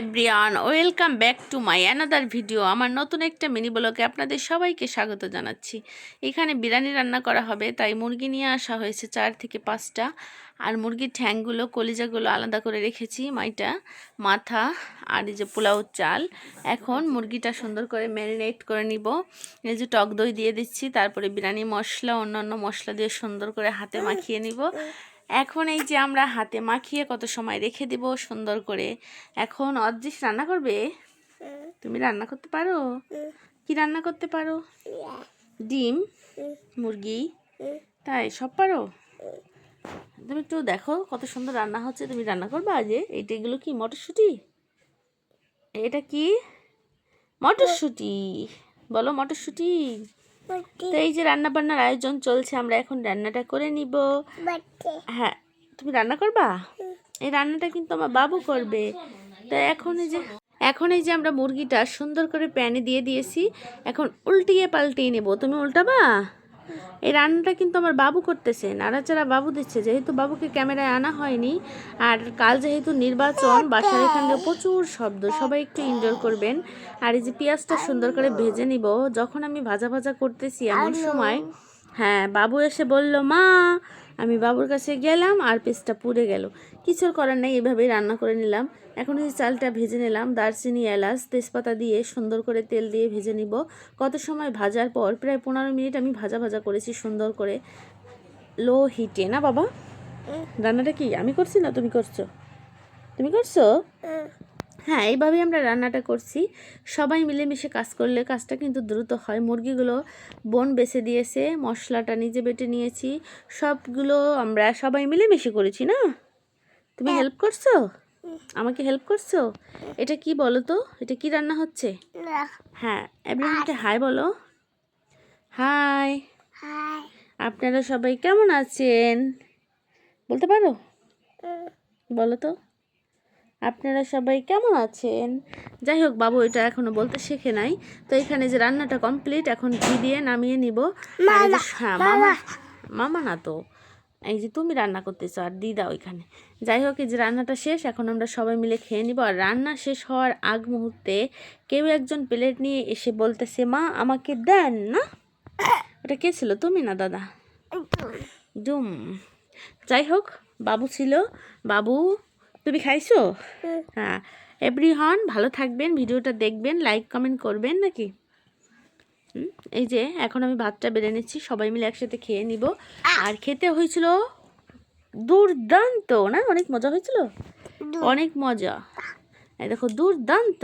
Everyone welcome back to my another video. আমার নতুন একটা মিনি ব্লগে আপনাদের সবাইকে স্বাগত জানাচ্ছি। এখানে বিরিয়ানি রান্না করা হবে, তাই মুরগি নিয়ে আসা হয়েছে চার থেকে পাঁচটা। আর মুরগির ঠ্যাংগুলো, কলিজাগুলো আলাদা করে রেখেছি, মাইটা, মাথা আর এই যে পোলাও চাল। এখন মুরগিটা সুন্দর করে ম্যারিনেট করে নিব। এই যে টক দই দিয়ে দিচ্ছি, তারপরে বিরিয়ানি মশলা, অন্যান্য মশলা দিয়ে সুন্দর করে হাতে মাখিয়ে নিব। এখন এই যে আমরা হাতে মাখিয়ে কত সময় রেখে দিব সুন্দর করে। এখন অদৃশ রান্না করবে? তুমি রান্না করতে পারো? কি রান্না করতে পারো? ডিম, মুরগি, তাই সব পারো? তুমি একটু দেখো কত সুন্দর রান্না হচ্ছে, তুমি রান্না করবে আজ এইটা এগুলো কি, মটরশুঁটি? এটা কি? মটরশুঁটি। বলো মটরশুঁটি। তো এই যে রান্না বান্নার আয়োজন চলছে আমরা এখন রান্নাটা করে নিব। হ্যাঁ তুমি রান্না করবা? এই রান্নাটা কিন্তু আমার বাবু করবে। তো এখন এই যে এখন এই যে আমরা মুরগিটা সুন্দর করে প্যানে দিয়ে দিয়েছি এখন উল্টিয়ে পাল্টিয়ে নেব। তুমি উল্টাবা? এই রান্নাটা কিন্তু আমার বাবু করতেছে নাড়াচাড়া বাবু দিচ্ছে। যেহেতু বাবুকে ক্যামেরায় আনা হয়নি আর কাল যেহেতু নির্বাচন বাসার এখানে প্রচুর শব্দ সবাই একটু এনজয় করবেন। আর এই যে পেঁয়াজটা সুন্দর করে ভেজে নিব যখন আমি ভাজা ভাজা করতেছি এমন সময় হ্যাঁ বাবু এসে বলল মা আমি বাবুর কাছে গেলাম আর পেস্টটা পুড়ে গেল। কিছু করার নেই এভাবেই রান্না করে নিলাম। এখন এই চালটা ভেজে নিলাম দারচিনি এলাচ তেজপাতা দিয়ে সুন্দর করে তেল দিয়ে ভেজে নিব। কত সময় ভাজার পর প্রায় পনেরো মিনিট আমি ভাজা ভাজা করেছি সুন্দর করে। লো হিটে না বাবা? রান্নাটা কি আমি করছি না তুমি করছ? তুমি করছ? হ্যাঁ এইভাবেই আমরা রান্নাটা করছি। সবাই মিলেমিশে কাজ করলে কাজটা কিন্তু দ্রুত হয়। মুরগিগুলো বোন বেছে দিয়েছে মশলাটা নিজে বেটে নিয়েছি। সবগুলো আমরা সবাই মিলেমিশে করেছি না? তুমি হেল্প করছ? আমাকে হেল্প করছ? এটা কি বলো তো? এটা কি রান্না হচ্ছে? হ্যাঁ এভরিওয়ানকে হাই। বলো। হাই। আপনারা সবাই কেমন আছেন? বলতে পারো? বলো তো। আপনারা সবাই কেমন আছেন? যাই হোক বাবু এটা এখনও বলতে শেখে নাই। তো এখানে যে রান্নাটা কমপ্লিট এখন ঘি দিয়ে নামিয়ে নিব। হ্যাঁ মামা মামা। না তো। এই যে তুমি রান্না করতেছো আর দিদা ওইখানে যাই হোক এই যে রান্নাটা শেষ এখন আমরা সবাই মিলে খেয়ে নিব। আর রান্না শেষ হওয়ার আগ মুহূর্তে কেউ একজন প্লেট নিয়ে এসে বলতেছে মা আমাকে দেন না? ওটা কে ছিল? তুমি না দাদা? ডুম যাই হোক বাবু ছিল। বাবু তুমি খাইছো? হ্যাঁ এভরি হন ভালো থাকবেন ভিডিওটা দেখবেন লাইক কমেন্ট করবেন নাকি? হুম, এই যে এখন আমি ভাতটা বেড়ে নিচ্ছি সবাই মিলে একসাথে খেয়ে নিব। আর খেতে হয়েছিল দুর্দান্ত না? অনেক মজা হয়েছিল? অনেক মজা। দেখো দুর্দান্ত।